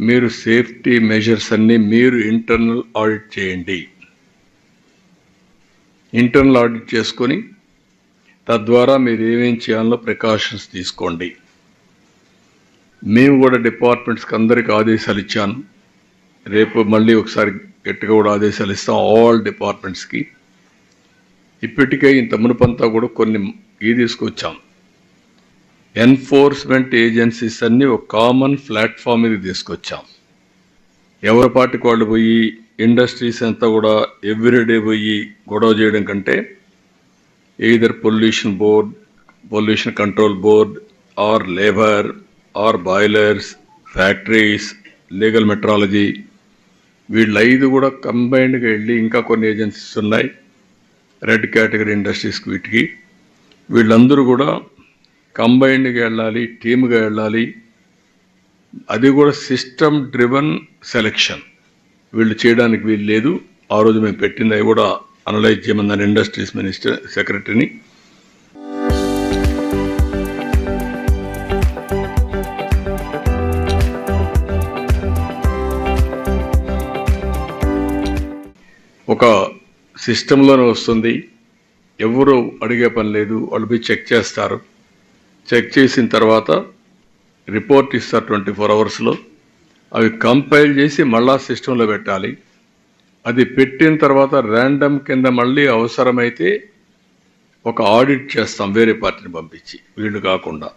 మీరు safety measures అన్నీ మీరు ఇంటర్నల్ ఆడిట్ చేయండి. ఇంటర్నల్ ఆడిట్ చేసుకొని తద్వారా మీరు ఏమేం చేయాలో ప్రికాషన్స్ తీసుకోండి. మేము కూడా డిపార్ట్మెంట్స్కి అందరికి ఆదేశాలు ఇచ్చాను. రేపు మళ్ళీ ఒకసారి గట్టిగా కూడా ఆదేశాలు ఇస్తాం ఆల్ డిపార్ట్మెంట్స్కి. ఇప్పటికే ఇంత మునుపంతా కూడా కొన్ని ఇది తీసుకొచ్చాం. ఎన్ఫోర్స్మెంట్ ఏజెన్సీస్ అన్ని ఒక కామన్ ప్లాట్ఫామ్ మీద తీసుకొచ్చాం. ఎవరి పాటికి వాళ్ళు పోయి ఇండస్ట్రీస్ అంతా కూడా ఎవ్రీడే పోయి గొడవ చేయడం కంటే either pollution board pollution control board or labour or boilers factories legal metrology వీళ్ళు ఐదు కూడా కంబైన్డ్గా వెళ్ళి ఇంకా కొన్ని ఏజెన్సీస్ ఉన్నాయి. రెడ్ కేటగిరీ ఇండస్ట్రీస్కి వీటికి. వీళ్ళందరూ కూడా కంబైన్డ్గా వెళ్ళాలి టీమ్గా వెళ్ళాలి. అది కూడా సిస్టమ్ డ్రివన్ సెలెక్షన్. వీళ్ళు చేయడానికి వీలు లేదు. ఆ రోజు మేము పెట్టింది అవి కూడా అనలైజ్ చేయమన్నారు ఇండస్ట్రీస్ మినిస్టర్ సెక్రటరీని. ఒక సిస్టంలోనే వస్తుంది. ఎవరు అడిగే పని లేదు. వాళ్ళు పోయి చెక్ చేస్తారు. చెక్ చేసిన తర్వాత రిపోర్ట్ ఇస్తారు ట్వంటీ ఫోర్ అవర్స్లో అవి కంపైల్ చేసి మళ్ళా సిస్టంలో పెట్టాలి. అది పెట్టిన తర్వాత ర్యాండమ్ కింద మళ్ళీ అవసరమైతే ఒక ఆడిట్ చేస్తాం వేరే పార్టీని పంపించి వీళ్ళు కాకుండా.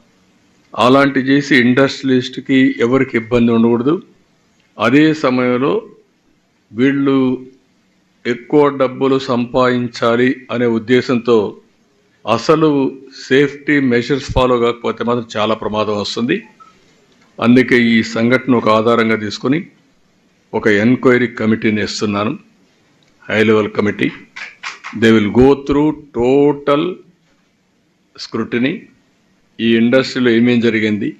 అలాంటి చేసి ఇండస్ట్రియలిస్ట్కి ఎవరికి ఇబ్బంది ఉండకూడదు. అదే సమయంలో వీళ్ళు ఎక్కువ డబ్బులు సంపాదించాలి అనే ఉద్దేశంతో అసలు సేఫ్టీ మెషర్స్ ఫాలో కాకపోతే మాత్రం చాలా ప్రమాదం వస్తుంది. అందుకే ఈ సంఘటన ఒక ఆధారంగా తీసుకొని ఒక ఎంక్వైరీ కమిటీని ఇస్తున్నాను high level committee. They will go through total scrutiny ఈ ఇండస్ట్రీలో ఏమేం జరిగింది?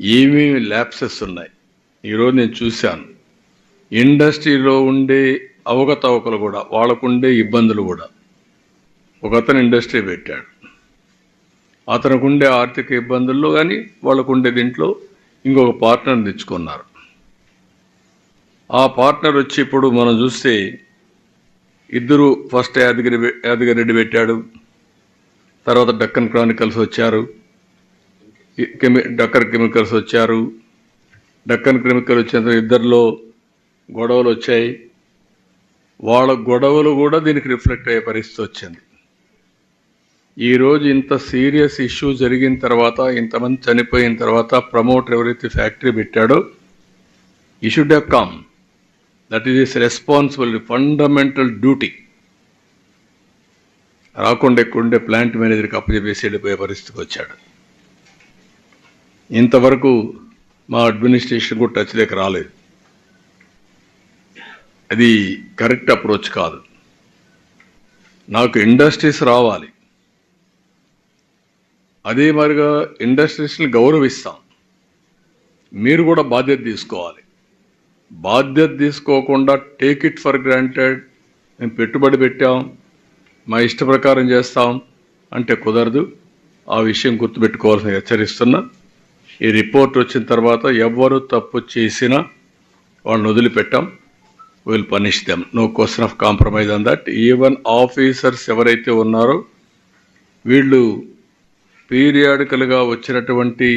ఏమేమి ల్యాప్సెస్ ఉన్నాయి? ఈరోజు నేను చూశాను. ఇండస్ట్రీలో ఉండే అవకతవకలు కూడా వాళ్ళకుండే ఇబ్బందులు కూడా ఒక అతను ఇండస్ట్రీ పెట్టాడు. అతనికి ఉండే ఆర్థిక ఇబ్బందుల్లో కానీ వాళ్ళకు ఉండే దీంట్లో ఇంకొక పార్ట్నర్ తెచ్చుకున్నారు. ఆ పార్ట్నర్ వచ్చి ఇప్పుడు మనం చూస్తే ఇద్దరు ఫస్ట్ యాదగిరి యాదగిరి రెడ్డి పెట్టాడు. తర్వాత డక్కన్ క్రానికల్స్ వచ్చారు. కెమి డక్కన్ కెమికల్స్ వచ్చారు. డక్కన్ కెమికల్ వచ్చిన ఇద్దరిలో గొడవలు వచ్చాయి వాళ్ళ గొడవలు కూడా దీనికి రిఫ్లెక్ట్ అయ్యే పరిస్థితి వచ్చింది. ఈరోజు ఇంత సీరియస్ ఇష్యూ జరిగిన తర్వాత ఇంతమంది చనిపోయిన తర్వాత ప్రమోటర్ ఎవరైతే ఫ్యాక్టరీ పెట్టాడో ఈ should have come that is is responsibility fundamental duty రాకుండా ఎక్కుండే ప్లాంట్ మేనేజర్కి అప్పచెప్పేసి వెళ్ళిపోయే పరిస్థితికి వచ్చాడు. ఇంతవరకు మా అడ్మినిస్ట్రేషన్ కూడా టచ్ దగ్గర రాలేదు. అది కరెక్ట్ అప్రోచ్ కాదు. నాకు ఇండస్ట్రీస్ రావాలి. అదే మరిగా ఇండస్ట్రీస్ని గౌరవిస్తాం. మీరు కూడా బాధ్యత తీసుకోవాలి. బాధ్యత తీసుకోకుండా టేక్ ఇట్ ఫర్ గ్రాంటెడ్ మేము పెట్టుబడి పెట్టాం. మా ఇష్ట ప్రకారం చేస్తాం అంటే కుదరదు. ఆ విషయం గుర్తుపెట్టుకోవాల్సిన హెచ్చరిస్తున్నా. ఈ రిపోర్ట్ వచ్చిన తర్వాత ఎవరు తప్పు చేసినా వాళ్ళని వదిలిపెట్టాం. Will punish them no question of compromise on that even officers ఎవరైతే ఉన్నారో వీళ్ళు పీరియాడికల్గా వచ్చినటువంటి